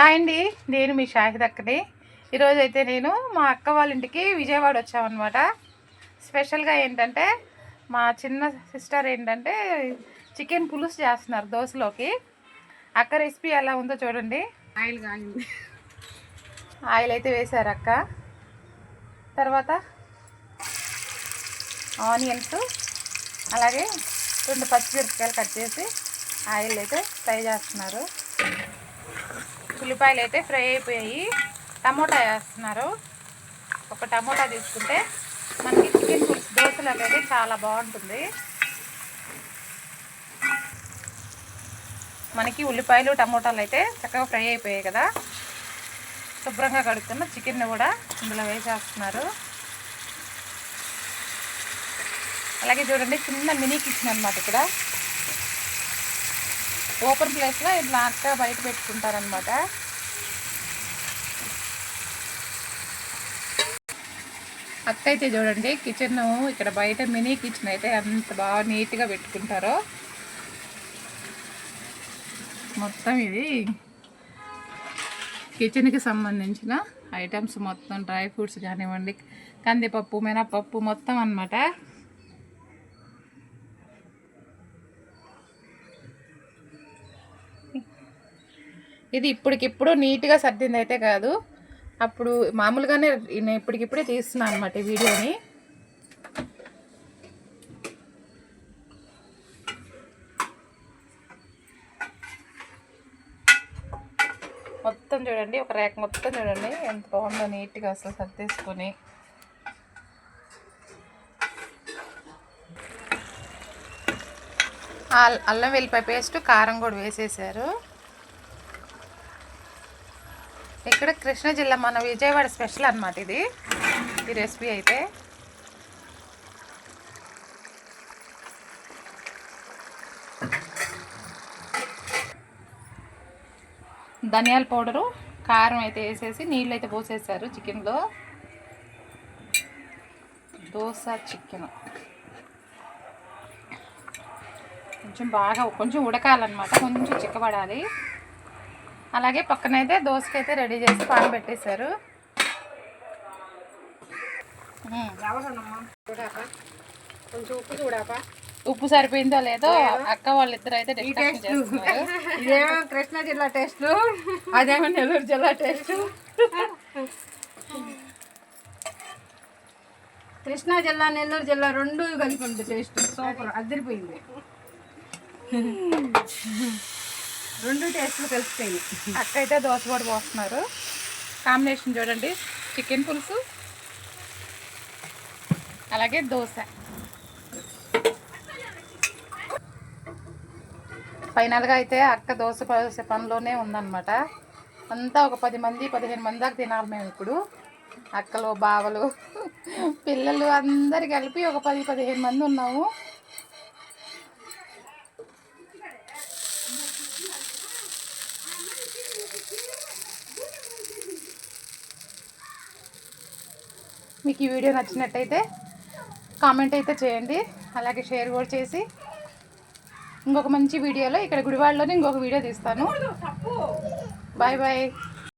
Hi అండి నేను మీ షాహిద్ అక్కని. ఈరోజు అయితే నేను మా అక్క వాళ్ళ ఇంటికి విజయవాడ వచ్చామన్నమాట. స్పెషల్గా ఏంటంటే మా చిన్న సిస్టర్ ఏంటంటే చికెన్ పులుసు చేస్తున్నారు దోశలోకి. అక్క రెసిపీ ఎలా ఉందో చూడండి. ఆయిల్ కాగింది. ఆయిల్ అయితే వేశారు అక్క. తర్వాత ఆనియన్స్ అలాగే రెండు పచ్చిమిరపకాయలు కట్ చేసి ఆయిల్ అయితే ఫ్రై చేస్తున్నారు. ఉల్లిపాయలు అయితే ఫ్రై అయిపోయాయి. టమోటా వేస్తున్నారు. ఒక టమోటా తీసుకుంటే మనకి చికెన్ పులుసు దోశలు అనేది చాలా బాగుంటుంది. మనకి ఉల్లిపాయలు టమోటాలు అయితే చక్కగా ఫ్రై అయిపోయాయి కదా. శుభ్రంగా కడుక్కున్న చికెన్ కూడా ఇందులో వేసేస్తున్నారు. అలాగే చూడండి చిన్న మినీ కిచెన్ అనమాట ఇక్కడ. ఓపెన్ ప్లేస్లో ఇట్లా అక్క బయట పెట్టుకుంటారనమాట అక్క అయితే చూడండి కిచెన్ ఇక్కడ బయట మినీ కిచెన్ అయితే అంత బాగా నీట్గా పెట్టుకుంటారో. మొత్తం ఇది కిచెన్కి సంబంధించిన ఐటమ్స్ మొత్తం డ్రై ఫ్రూట్స్ కానివ్వండి కందిపప్పు మినపప్పు మొత్తం అన్నమాట. ఇది ఇప్పటికిప్పుడు నీట్గా సర్దింది అయితే కాదు. అప్పుడు మామూలుగానే నేను ఇప్పటికిప్పుడే తీస్తున్నాను అనమాట ఈ వీడియోని. మొత్తం చూడండి ఒక రేఖ మొత్తం చూడండి ఎంత బాగుందో నీట్గా అసలు సర్దేసుకొని. అల్- అల్లం వెల్లిపాయ పేస్ట్ కారం కూడా వేసేసారు. ఇక్కడ కృష్ణా జిల్లా మన విజయవాడ స్పెషల్ అనమాట ఇది. ఈ రెసిపీ అయితే. ధనియాల పౌడరు కారం అయితే వేసేసి నీళ్ళు అయితే పోసేసారు చికెన్లో. దోశ చికెన్. కొంచెం బాగా కొంచెం ఉడకాలన్నమాట కొంచెం చిక్కబడాలి. అలాగే పక్కనైతే దోశకైతే రెడీ చేసి పాన్ పెట్టేశారు. ఉప్పు సరిపోయిందో లేదో అక్క వాళ్ళిద్దరు అయితే డిస్కషన్ చేస్తున్నారు. ఇదేమో కృష్ణా జిల్లా టేస్ట్ అదేమో నెల్లూరు జిల్లా టేస్ట్ కృష్ణా జిల్లా నెల్లూరు జిల్లా రెండు కలిపి ఉంది టేస్ట్ సూపర్ అదిరిపోయింది. రెండు టేస్ట్లు కలిసిపోయి అక్కడైతే దోశ కూడా పోస్తున్నారు. కాంబినేషన్ చూడండి. చికెన్ పులుసు అలాగే దోశ. ఫైనల్గా అయితే అక్క దోశ పోసే పనిలోనే ఉందన్నమాట. అంతా ఒక పది మంది పదిహేను మంది దాకా తినాలి మేము ఇప్పుడు. అక్కలు బావలు పిల్లలు అందరు కలిపి ఒక పది పదిహేను మంది ఉన్నాము. మీకు ఈ వీడియో నచ్చినట్టయితే కామెంట్ అయితే చేయండి. అలాగే షేర్ కూడా చేసి ఇంకొక మంచి వీడియోలో ఇక్కడ గుడివాడలోనే ఇంకొక వీడియో తీస్తాను. Bye bye.